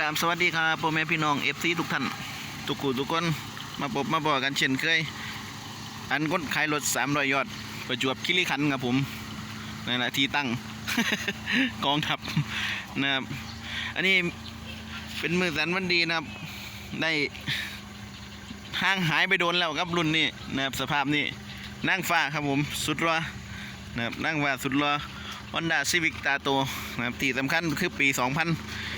กราบสวัสดีครับพ่อแม่พี่น้องเอฟซีทุกท่านทุกคู่ทุกคนมาพบมาบอกกันเช่นเคย อันคนขายรถ300ยอด ประจวบคิริขันครับผมนั่นแหละที่ตั้ง กองทัพนะครับอันนี้เป็นมือสันวันดีนะครับ ได้ห่างหายไปโดนแล้วครับรุ่นนี้นะครับสภาพนี้นั่งฟ้าครับผมสุดรอนะครับนั่งฟ้าสุดรอ Honda Civic ตาโตนะครับที่สำคัญคือปี 2000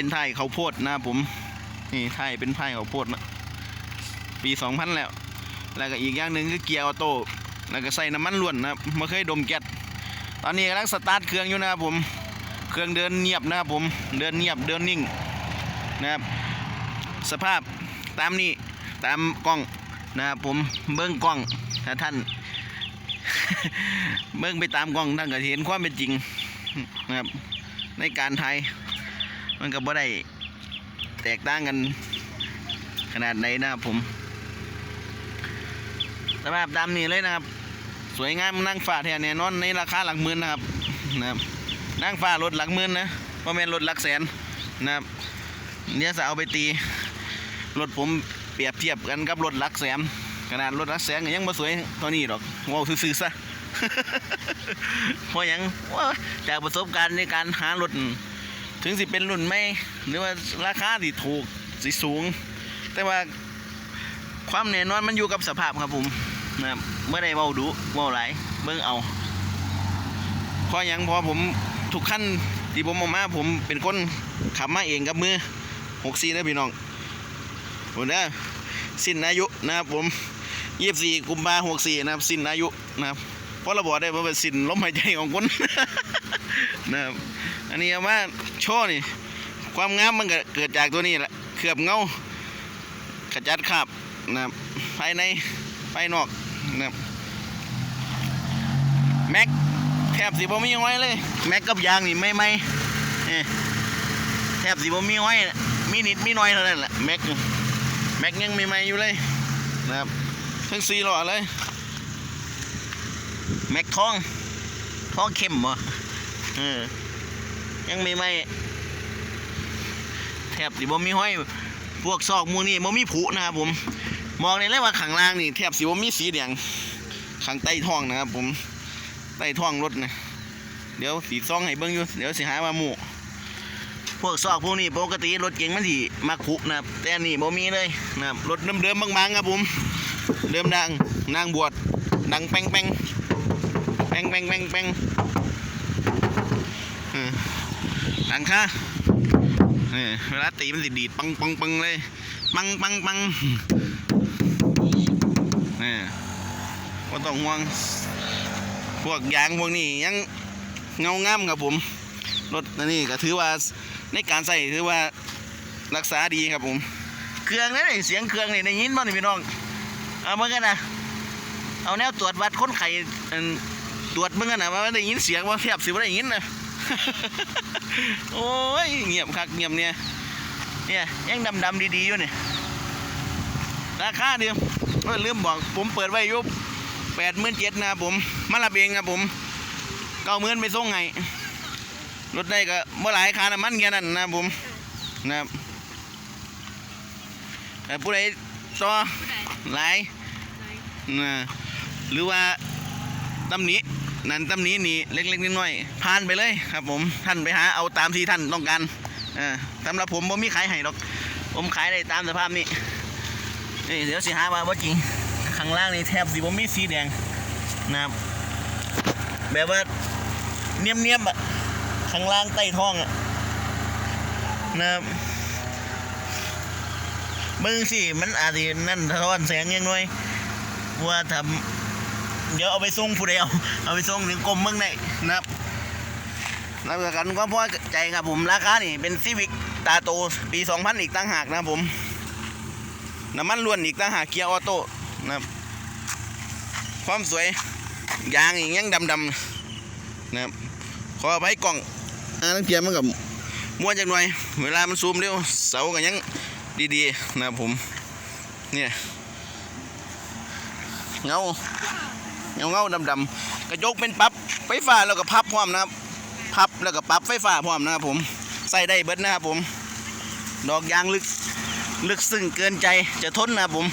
เป็นไทยเขาโพดนะผม นี่ไทยเป็นไทยเขาโพดนะปี2000แล้ว แล้วก็อีกอย่างหนึ่งคือเกียร์ออโต้แล้วก็ใส่น้ำมันล้วนนะไม่เคยดมแก๊สตอนนี้กำลังสตาร์ทเครื่องอยู่นะครับผม เครื่องเดินเงียบนะครับผม เดินเงียบเดินนิ่งนะครับ สภาพตามนี้ตามกล้องนะครับผมเบิ้องกล้องถ้าท่าน เบิ่งไปตามกล้องท่านก็เห็นความเป็นจริงนะครับในการถ่าย มันก็บ่ได้แตกต่างกันขนาดไหนนะครับผมสภาพตามนี้เลยนะครับ สวยงามนั่งฟ้าแท้แน่นอนในราคาหลักหมื่นนะครับนะครับนั่งฟ้ารถหลักหมื่นนะเพราะแม่นรถหลักแสนนะครับเนี่ยจะเอาไปตีรถผมเปรียบเทียบกันกับรถหลักแสนขนาดรถรักแสงก็ยังมาสวยเท่านี้หรอกว้าวซื่อๆซะเพราะยังว่าจากประสบการณ์ในการหารถ ถึงสิเป็นรุ่นไม่หรือว่าราคาสิถูกสิสูง แต่ว่าความแน่นอนมันอยู่กับสภาพครับผมนะเมื่อใดเว้าดุเว้าหลเบิ่งเอาเพราะยังพอผมทุกขั้นที่ผมออกมาผมเป็นคนขับมาเองกับมือหกซีนะพี่น้องผมเด้อสิ้นอายุนะครับผมยี่สี่กุมภาหกสี่นะครับสิ้นอายุนะครับเพราะเราบอกได้ว่าเป็นสิ้นลมหายใจของคนนะครับ อันนี้เอาว่าโชว์นี่ ความงามมันเกิดจากตัวนี้แหละเคลือบเงาขจัดคราบนะครับภายในภายนอกนะครับแม็กแทบสิบ่มีห้อยเลย แม็กกับยางนี่ไม่ไม่เอแทบสิบ่มีห้อยมีนิดมีน้อยเท่านั้นแหละแม็กแม็กยังใหม่อยู่เลยนะครับทั้งสี่หล่อเลยแม็กทองทองเข้มบ่เออ ยังใหม่ๆแทบสิบ่มีห้อยพวกซอกมูนี่บ่มีผุนะครับผม มองได้เลยว่าข้างล่างนี่แทบสิบ่มีสีแดงข้างใต้ท้องนะครับ ผมใต้ท้องรถนะเดี๋ยวสีซองให้เบิ่งอยู่เดี๋ยวสิหาว่าหมูพวกซอกพวกนี้ปกติรถเก๋งมันสิมักผุนะครับแต่นนี่บ่มีเลยนะครับรถเดิมๆบางๆครับผมเดิมดังนางบวชดังแป้งแป้งแป้งแป้งแป้งแป้ง เออดังค่ะเออเวลาตีมันสิดีดปังปังปังเลย ปังปังปังนี่ก็ต้องห่วง พวกยางพวกนี้ยังเงางามครับผม รถนนี้ก็ถือว่าในการใส่ถือว่ารักษาดีครับผม เครื่องนี่เสียงเครื่องนี่ได้ยินบ้างนี่พี่น้อง เอาเมื่อกันนะเอาแนวตรวจวัดคนไข้ตรวจเมื่อกันนะว่าได้ยินเสียงว่าแทบสิว่าได้ยินนะ โอ้ยเงียบคักเงียบเนี่ยเนี่ยยังดำๆดีๆอยู่เนี่ยราคาเดียวเอ้ยลืมบอกผมเปิดไว้อยุบแปดหมื่นเจ็ดนะครับผมมารับเองครับผมเก้าหมื่นไปส่งไงรถได้ก็เมื่อหลายคาน้ำมันแค่นั้นนะครับผมนะครับแต่ผู้ใดต่อหลายนะหรือว่าตำหนิ นั่นตำหนินี่เล็กๆน้อยๆผ่านไปเลยครับ ผมท่านไปหาเอาตามที่ท่านต้องการอ่าสำหรับผมผมมีขายให้หรอก ผมขายได้ตามสภาพนี่เดี๋ยวสิหาวมาว่าจริงข้างล่างนี่แทบสิผมมีสีแดงนะครับแบบว่าเนียบๆอะข้างล่างใต้ท้องอะนะครับมึงสิมันอาจจะนั่นสะท้อนแสงยังน้อยว่าทำ เดี๋ยวเอาไปส่งผู้ใดเอาเอาไปส่งถึงกรมเมืองไหนนะครับรับประกันความพอใจครับผมราคานี่เป็นซีวิกตาโตปี 2000 อีกตั้งหากนะครับผมน้ำมันล้วนอีกตั้งหากเกียร์ออโต้นะครับความสวยยางอีกยังดำๆนะครับขออภัยกล่องอ่านังเทียมมันกับม้วนจักหน่อย เวลามันซูมเร็วเสากันยังดีๆนะครับผมเนี่ยเงา เงาเงาดำๆกระจกเป็นปรับไฟฟ้าแล้วก็พับพร้อมนะครับ พับแล้วก็ปรับไฟฟ้าพร้อมนะครับผมใส่ได้เบิดนะครับผม ดอกยางลึกลึกซึ้งเกินใจจะทนนะครับผม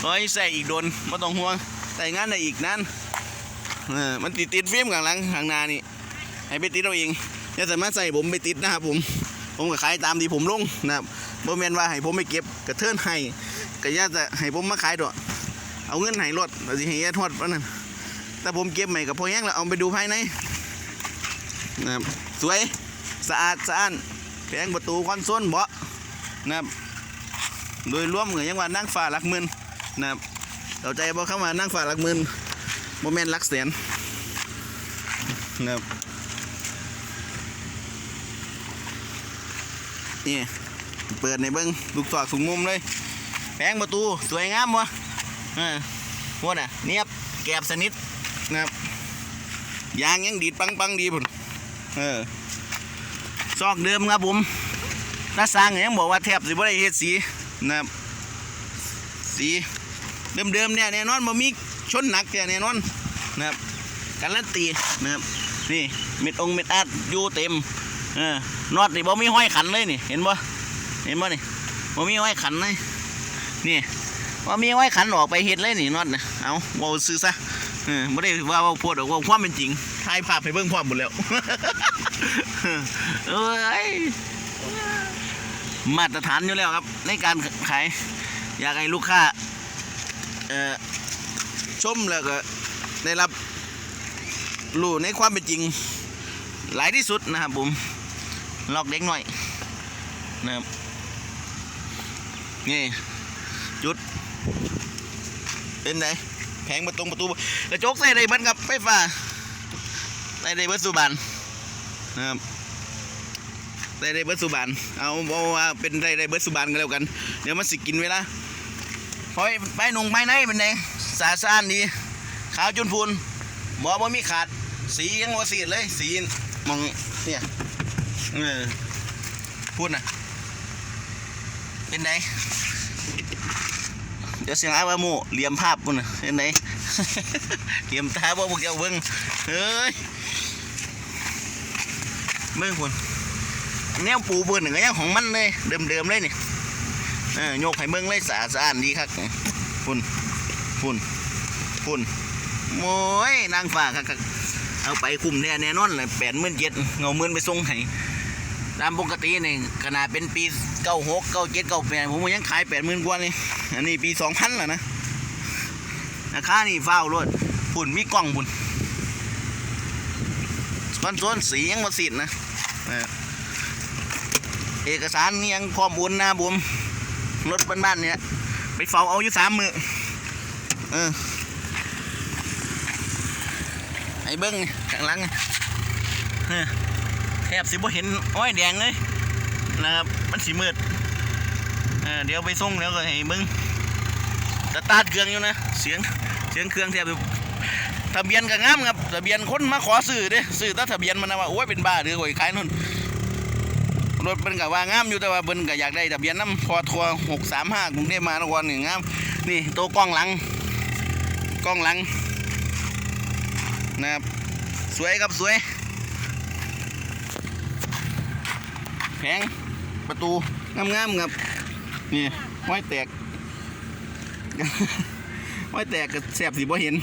ขอให้ใส่อีกโดนไม่ต้องห่วงใส่งานได้อีกนั้นมันติดติดฟิล์มข้างหลังข้างหน้านี่ให้ไปติดเอาเองอย่าสามารถใส่ผมไปติดนะครับผม ผมก็ขายตามที่ผมลงนะครับบ่แม่นว่าให้ผมไปเก็บกระเทินให้ก็อย่าจะให้ผมมาขายดอก เอาเงินให้รถเอาสิให้ยทอดว่านั้นแต่ผมเก็บใหม่กับพ่อแห้งแล้วเอาไปดูภายในนะครับสวยสะอาดสะอ้านแผงประตูคอนโซลเบาะนะครับโดยรวมเหมือนยังว่านั่งฟ้าหลักหมื่นนะครับเข้าใจบ่เข้ามานั่งฟ้าหลักหมื่นโมเมนต์หลักแสนนะครับนี่เปิดในเบิ้งลูกศอสูงมุมเลยแผงประตูสวยงามวะ เออพวกน่ะเนียบแกบสนิทนะครับยางยังดีดปังปังดีพุ่นเออซอกเดิมครับผมน้าสร้างยังบอกว่าแทบสิบ่ได้เฮ็ดสีนะครับสีเดิมๆเนี่ยแน่นอนบ่มีชนหนักเนี่ยแน่นอนนะครับการันตีนะครับนี่เม็ดองเม็ดอาดอยู่เต็มเออนอดนี่บ่มีห้อยขันเลยนี่เห็นบ่เห็นบ่นี่บ่มีห้อยขันเลยนี่ บ่ามีห้ขันออกไปเฮ็ดเลยนี่นอดนะเอาเว้าซื่อซะเออบ่ได้ว่าว้าโพดหรอกว่าความเป็นจริงถ่ายภาพให้เบิ่งพร้อมหมดแล้วเอ้ยมาตรฐานอยู่แล้วครับ ในการขายอยากให้ลูกค้าเอ่อชมแล้วก็ได้รับรู้ในความเป็นจริง หลายที่สุดนะครับผมลอกเด็กหน่อยนะครับนี่ เป็นไงแผงประตูประตูกระจกใส่ได้เบิดครับไฟฟ้าใส่ได้เบิดสุบันนะครับได้ได้เบิร์ดสุบานเอาเอาว่าเป็นได้ได้เบิร์ดสุบานกันแล้วกัน เดี๋ยวมันสิกินเวลาพอยไปหนุ่งไปไหนเป็นไงสะอาดดีขาวจนพูนหมอบ่มีขาด สียังว่าสีดเลย สีมองเนี่ยเออพูดนะเป็นไง เดี๋ยวเสียงอาว่าโมเหลี่ยมภาพพุ่นะเป็นไงเหลี่ยมตาบ่พวกเจ้าเบิ่งเฮ้ยเบิ่งพุ่นแนวปูเบิ่นก็ยังของมันเลยเดิมๆเลยนี่เออโยกให้เบิ่งเลยสะอาดสะอานดีครับพุ่นพุ่นพุ่นโอ้ยนางฟ้าครับเอาไปคุมแน่แน่นอนเลยแปดหมื่นเจ็ดเงาหมื่นไปส่งให้ ตามปกตินี่ขนาดเป็นปีเก้าหกเก้าเจ็ดเก้าแปดผมยังขายแปดหมื่นกว่านี่อันนี้ปีสองพันแล้วนะราคานี่ฟ้ารถพุ่นมีกล้องพุ่นคอนโซลสียังมาสิดนะเออเอกสารนี่ยังพร้อมโอนน้าบุมรถบ้านๆเนี่ยไปเฝ้าเอาอยู่สามมือเออไอ้เบิ้งข้างหลังนี่เออ แทบสิบ่เห็นอ้อยแดงเลยนะครับ มันสีมืดเเดี๋ยวไปส่งแล้วก็ให้เบิ้งสตาร์ทเครื่องอยู่นะ เสียง เสียงเครื่องแทบทะเบียนก็งามครับ ทะเบียนคนมาขอซื้อเด้ซื้อแต่ทะเบียนมันนะว่าโอ้ยเป็นบ้าหรือโอ้ยขายนู่นรถเพิ่นก็ว่างามอยู่แต่ว่าเพิ่นก็อยากได้ทะเบียนน้ำพอทัวหกสามห้ากรุงเทพมหานครนี่งาม นี่ตัวกล้องหลัง กล้องหลังนะครับ สวยครับสวย ผงประตูงามๆครับนี่ห้อยแตกห้อยแตกก็แสบสิบ่เห็น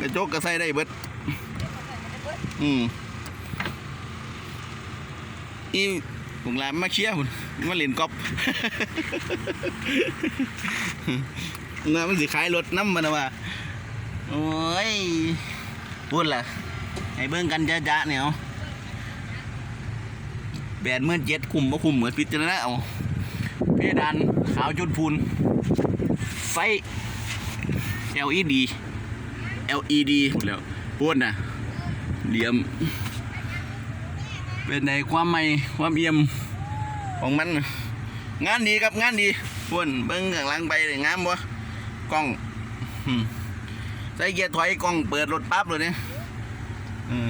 กระจกก็ใส่ได้เบิดอืมอีผมลามมาเชียร์ผมมาเล่นกอล์ฟเงินมันสิขายรถน้ำมันนะว่า โอ้ยพูดล่ะ ให้เบิ่งกันจ้าๆเนี่ยเอา แปดหมื่นเจ็ดคุมบ่คุมเหมือนพิจารณาเอาเพดานขาวจนพูน ไฟ LED LED หมดแล้วพูดนะเหลี่ยม เป็นในความไม่ความเอี่ยมของมัน งานดีครับงานดีพุ่นเบิ้งข้างหลังไปเลยงามบ่กล้องอืมใส่เกียร์ถอยกล้องเปิดรถปั๊บเลยเนี่ยเออ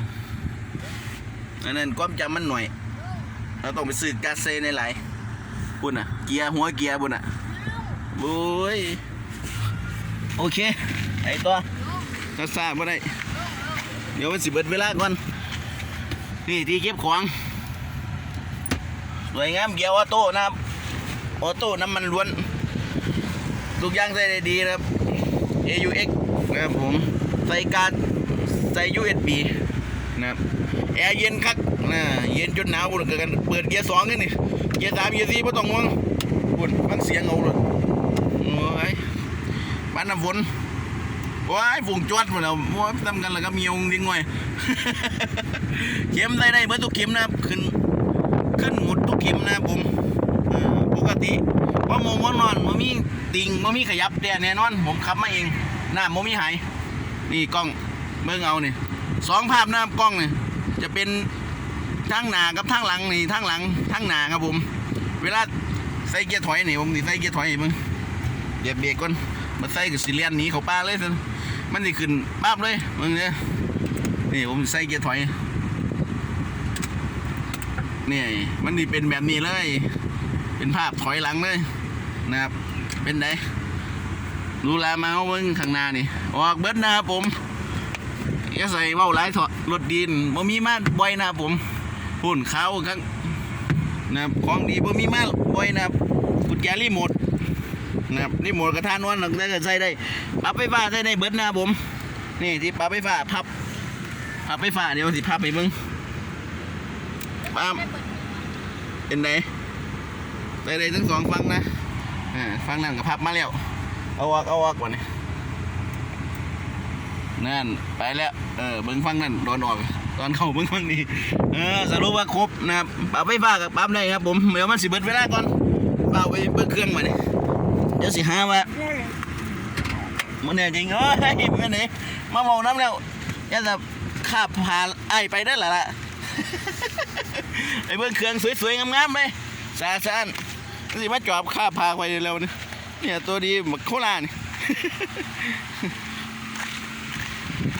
อันนั้นความจำมันหน่อย เราต้องไปซื้อกาเซในไหลายปุ่นอะ เกียร์หัวเกียร์ปุ่นอะโอ้ยโอเค ไอตัวกระซาบ่ได้ เดี๋ยวมันสิเบิดเวลาก่อน นี่ที่เก็บของวยงามเกียร์ออโต้นะครับ ออโต้น้ำมันล้วน ทุกอย่างใส่ได้ดีนะครับ AUX นะครับผม ใส่การใส่ USB นะครับ แอร์เย็นคัก นะเย็นจนหนาวบุญเกิดกันเปิดเกียร์สองกันนี่เกียร์สามเกียร์สี่ไม่ต้องห่วงบุญฟังเสียงเอาเลยโอ้ยบ้านน้ำฝนว้ายฝูงจวดหมดแล้วว้ายทำกันแล้วก็มีองค์ดิ้งไว้เข็มได้ได้เบิดทุกเข็มนะครับขึ้นขึ้นหมดทุกเข็มนะผมปกติว่าโมงว่านอนมันมีติงมันมีขยับแต่แน่นอน ผมขับมาเองหน้ามันมีหายนี่กล้องเบิ่งเอานี่สองภาพหนะครับกล้องนี่จะเป็น ทางหน้ากับทางหลังนี่ทางหลังทางหน้าครับผม เวลาใส่เกียร์ถอยนี่ผมสิใส่เกียร์ถอยมึงเหยียบเบรกก่อนมาใส่กับสิเลียนหนีเขาป้าเลยซั่นมันสิขึ้นปั๊บเลยมึงเนี่ยนี่ผมใส่เกียร์ถอยนี่มันนี่เป็นแบบนี้เลย เป็นภาพถอยหลังเลยนะครับ เป็นไงรูลามาเอาเบิ้งข้างหน้านี่ ออกเบิดนะครับผมอย่าใส่เว้าหลายถอดรถดินบ่มีมาบ่อยนะครับผม หุ่นเขาข้างนะครับของดีบ่มีมาบ่อยนะครับกุญแจรีโมทนะครับรีโมทกระทานวนได้ใส่ได้ปรับไฟฟ้าใส่ได้เบิดนะครับผม นี่ที่ปรับไฟฟ้าพับพับไฟฟ้าเดี๋ยวสิพับไปเบิ่งปั๊มเป็นไงได้ได้ทั้งสองฟังนะอ่าฟังนั่นกับพับมาแล้วเอาออกเอาออกก่อนนี่นั่นไปแล้วเออเบิ้งฟังนั่นโดนออก ตอนเข้าเบิ้งฟังนี้เออสรุปว่าครบนะครับปรับไฟฟ้ากับปั๊มได้ครับผมเดี๋ยวมันสิเบิดเวลาก่อนเป่าไปเบิ้งเครื่องมาเนี่ยเดี๋ยวสิหาว่ามันเนี่ยจริงเอ้ยมันเนี่ยมาเมาน้ำแล้วย่าจะข้าบพาไอไปได้หรอล่ะไอเบิ่งเครื่องสวยๆงามๆเลยสาสานสิมาจอบข้าพาไปเร็วนี่เนี่ยตัวดีหมักโคลานี่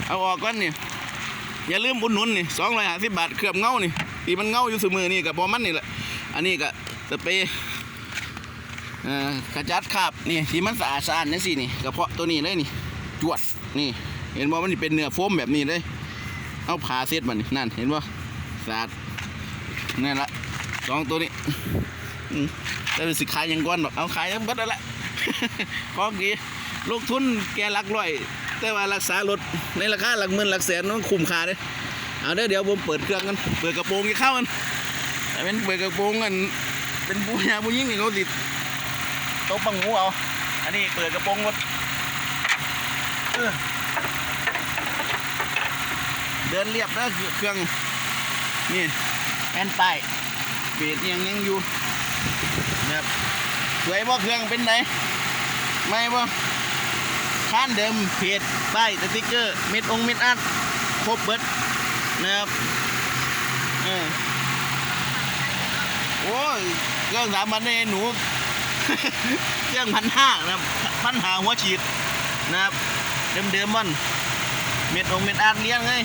เอาออกก่อนนี่ย อย่าลืมอุดหนุนนี่สองร้อยห้าสิบบาทเคลือบเงานี่ที่มันเงาอยู่สมือนี่กับบอมันนี่แหละอันนี้ก็สเปรย์เอ่อกระจัดคราบนี่ที่มันสะอาดสะอาดนี่สินี่กระเพาะตัวนี้เลยนี่จวดนี่ เห็นบ่มันเป็นเนื้อโฟมแบบนี้เลยเอาผ่าเซตมันนั่นเห็นบ่สะอาดนี่ละสองตัวนี้อืมแต่เป็นสิขายยังก้อนแบบเอาขายทั้งเบัดนั่นแหละของดีลูกทุนแกหลักร้อย แต่ว่ารักษารถในราคาหลักหมื่นหลักแสนต้องคุ้มค่าเลยเอาเด้อเดี๋ยวผมเปิดเครื่องกันเปิดกระโปรงกี่เข้ากันแต่เป็นเปิดกระโปรงกันเป็นผู้ชายผู้หญิงนี่เขาติดโต๊ะปังหูเอาอันนี้เปิดกระโปรงรถเออเดินเรียบแล้วเครื่องนี่แผ่นป้ายเบรดยังยังอยู่นะครับสวยบ่เครื่องเป็นไงไม่บ่ ข้านเดิมเพจป้ายสติกเกอร์ เม็ดองเม็ดอัดครบเบิดนะครับเออโอ้ยเครื่องสามพันเนี่ยหนู เครื่องพันห้านะครับพันหาหัวฉีดนะครับ เดิมๆมันเม็ดองเม็ดอัดเลี้ยงเลย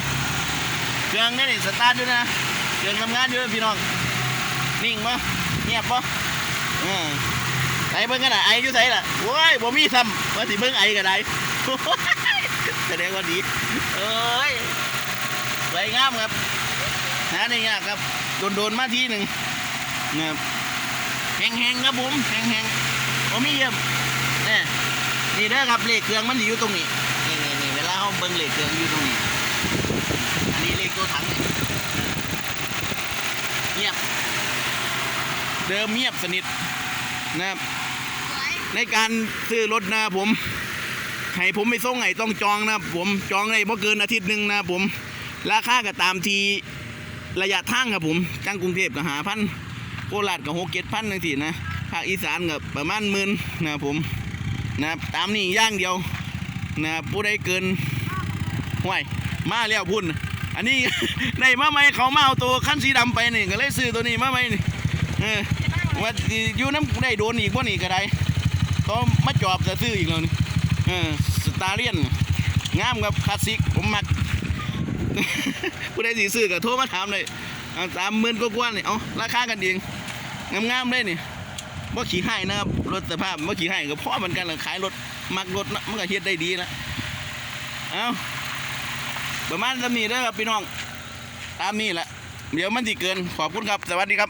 เครื่องนี่นี่สตาร์ทอยู่นะเครื่องทำงานอยู่พี่น้องนิ่งปะเงียบปะเออ ไอ้เบิ่งกันนะไอ้อยู่ไสล่ะโอ้ยบ่มีซ้ำว่าสิเบิ่งไอ้ก็ได้แสดงว่าดีเอ้ยสวยงามครับนะนี่ยากครับโดนโดนๆมาทีหนึ่งนะครับแห้งๆครับผมแห้งๆบ่มีเยี่ยมนี่นี่เด้อครับเหลขเครื่องมันอยู่ตรงนี้นี่นี่นี่เวลาเขาเบิ่งเหลขเครื่องอยู่ตรงนี้อันนี้เหลขตัวถังเงียบเดิมเงียบสนิทนะครับ ในการซื้อรถนะครับผมให้ผมไปส่งไห้ต้องจองนะครับผมจองได้เพราะเกินอาทิตย์หนึ่งนะครับผมราคาก็ตามทีระยะทางครับผมจังกรุงเทพก็หาพันโคราชก็หกเจ็ดพันนึงทีนะภาคอีสานก็ประมาณหมื่นนะครับผมนะตามนี้ย่างเดียวนะผู้ใดเกินห่วยมาแล้วพุ่น อันนี้ในมาไหมเขามาเอาตัวขั้นสีดำไปนี่ก็เลยซื้อตัวนี้มาไหมนี่เออว่าอยู่น้ำได้โดนอีกว่านี่ก็ได้ เขามาจอบจะซื้ออีกแล้วนี่เออสตาร์เลียนงามกับคลาสสิกผมมักผู้ใดสิซื้อก็โทรมาถามเลยสามหมื่นกว่าๆนี่เอาราคากันเองงามๆเลยนี่ว่าขี่ให้นะครับรถสภาพว่าขี่ให้ก็เพราะเหมือนกันหละขายรถมักรถนะมันก็เฮ็ดได้ดีนะเอาประมาณสำนี้เด้อครับพี่น้อง ตามนี้แหละเดี๋ยวมันสิเกินขอบคุณครับ สวัสดีครับ